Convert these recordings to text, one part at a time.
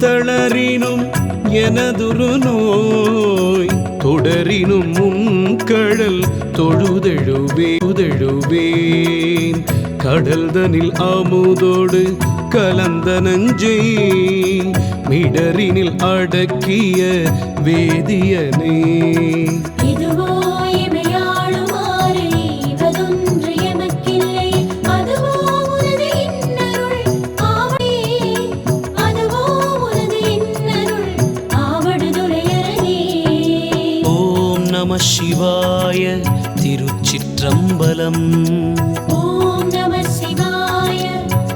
தளரினும் எனதுரு நோய். தொடரினும் முன்கடல் தொழுதெழுவே உதழுவேன் கடல்தனில் அமுதோடு கலந்த நஞ்சை. மிடரினில் அடக்கிய வேதியனே.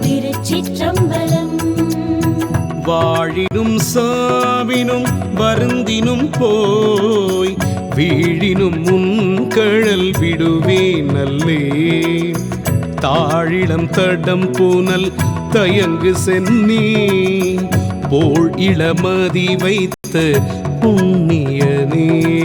திருச்சிற்றம்பலம். வாழினும் சாவினும் வருந்தினும் போய் வீழினும் முன்கழல் விடுவே நல்லே தாழிடம் தடம் பூனல் தயங்கு சென்னி. போல் இளமதி வைத்த புண்ணியனே.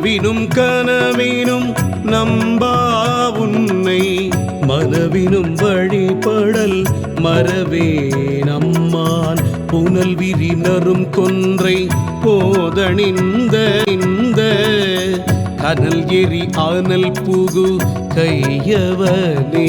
கனவினும் கனவினும் நம்பா உன்னை மனவினும் வழிபடல் மறவே நம்மான். புனல் விரினரும் கொன்றை போதணிந்த இந்த கனல் எரி ஆனல் புகு கையவனே.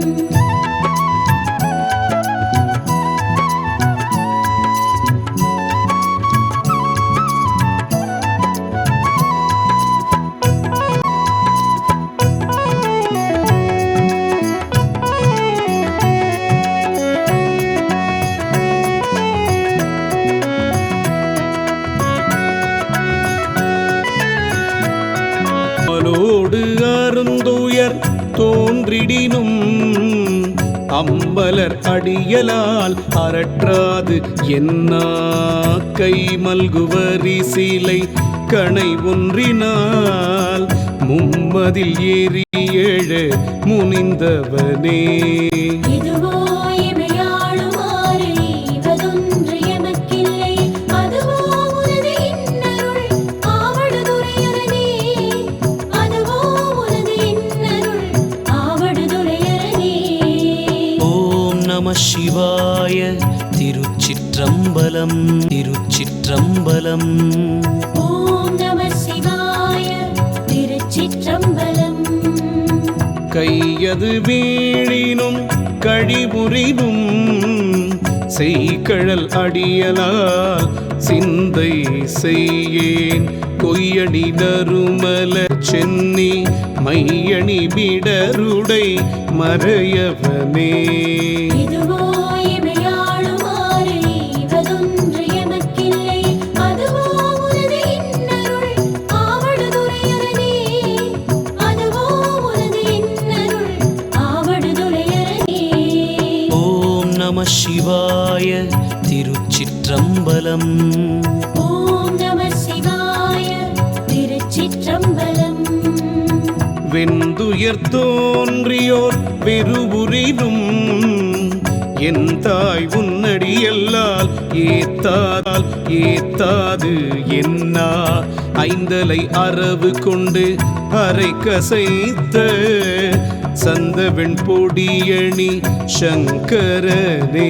அம்பலர் அடியலால் அரற்றாது என்னா கை மல்குவரி சீலை கணை ஒன்றினால் மும்மதில் ஏறி ஏழ முனிந்தவனே. நம சிவாய திருச்சிற்றம்பலம் திருச்சிற்றம்பலம். ஓம் நம சிவாய திருச்சிற்றம்பலம். கையது வீழினும் கழிவுறினும் செய்கழல் அடியலால் சிந்தை செய்யேன். கொய்யடி நறுமல சென்னி மையணி விடருடை மறையவனே. இதுவோ இமையாளுமாறு ஈவதொன்று வெந்துயர் தோன்றியோர் பெருபுரிதும் என் தாய் உன்னடியல்லால் ஏத்தாதால் ஏத்தாது என்னா? ஐந்தலை அரவு கொண்டு அரை கசைத்த சந்தவெண் பொடியணி சங்கரனே.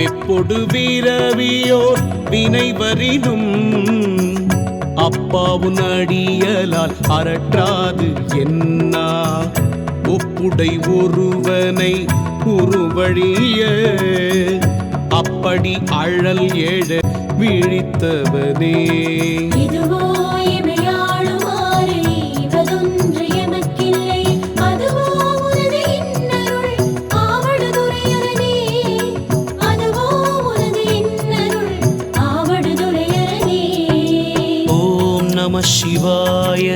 வெப்பொடு வீரவியோர் வினைவரினும் அப்பாவுன் அடியலால் அரற்றாது என்னா? ஒப்புடை ஒருவனை உருவழிய அப்படி அழல் ஏழ விழித்தவனே. நம சிவாய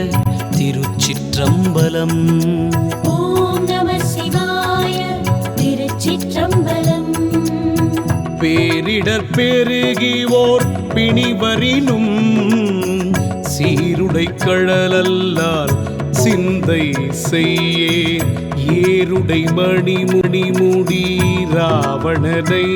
திருச்சிற்றம்பலம். ஓம் நம சிவாய திருச்சிற்றம்பலம். பேரிடர் பெருகிவோர் பிணிவரினும் சீருடை கழலல்லால் சிந்தை செய்யே ஏருடை மணிமுடி முடி ராவணனை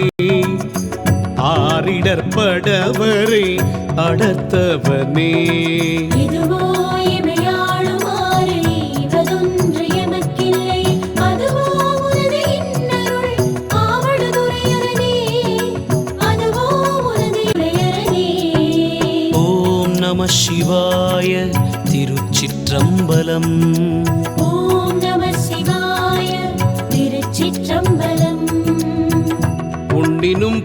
இளையரணே ஓம் நம சிவாய திருச்சிற்றம்பலம். ஓம்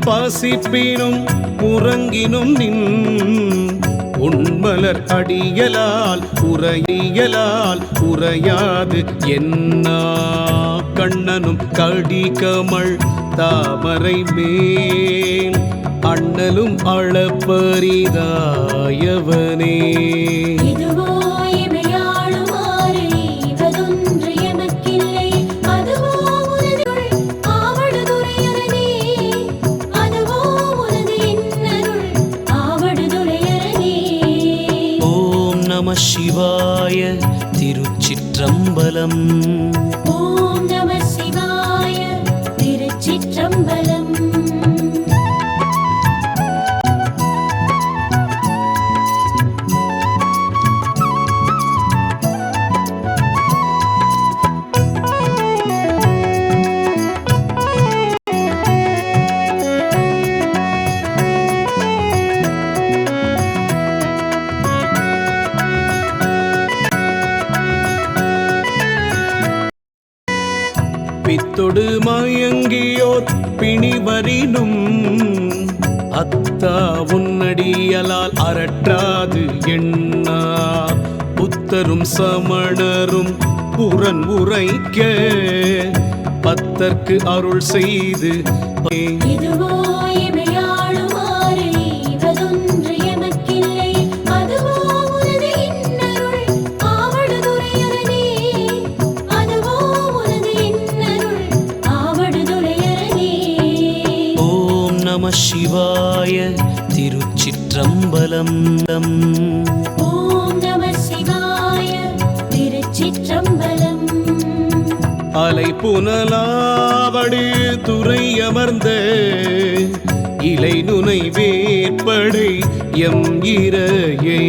பாசிப்பினும் உறங்கினும் நின். உண்மலர் அடியலால் உரையலால் உரையாது என்னா. கண்ணனும் கடிகமள் தாமரை மேல். அண்ணலும் அளப்பரிதாயவனே. திருச்சிற்றம்பலம் தொடு மயங்கியோர் பிணிவரினும் அத்தா உன்னடியலால் அரற்றாது எண்ணா. புத்தரும் சமணரும் புறன் உரைக்க பத்தர்க்கு அருள் செய்து இதுவோ சிவாய திருச்சிற்றம்பலம். அலை புனலாவடு துறை அமர்ந்த இலை நுனை வேற்படை எம் இரையை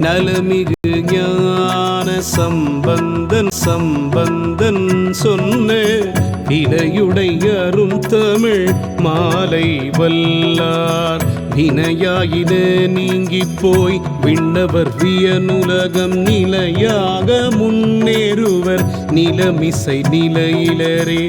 நலமிகு ஞான சம்பந்தன் சம்பந்தன் சொன்ன இலையுடை அரும் தமிழ் மாலை வல்லார். வினையாயின நீங்கி போய் விண்ணவர் வியனுலகம் நிலையாக முன்னேறுவர். நிலமிசை நிலையிலரே.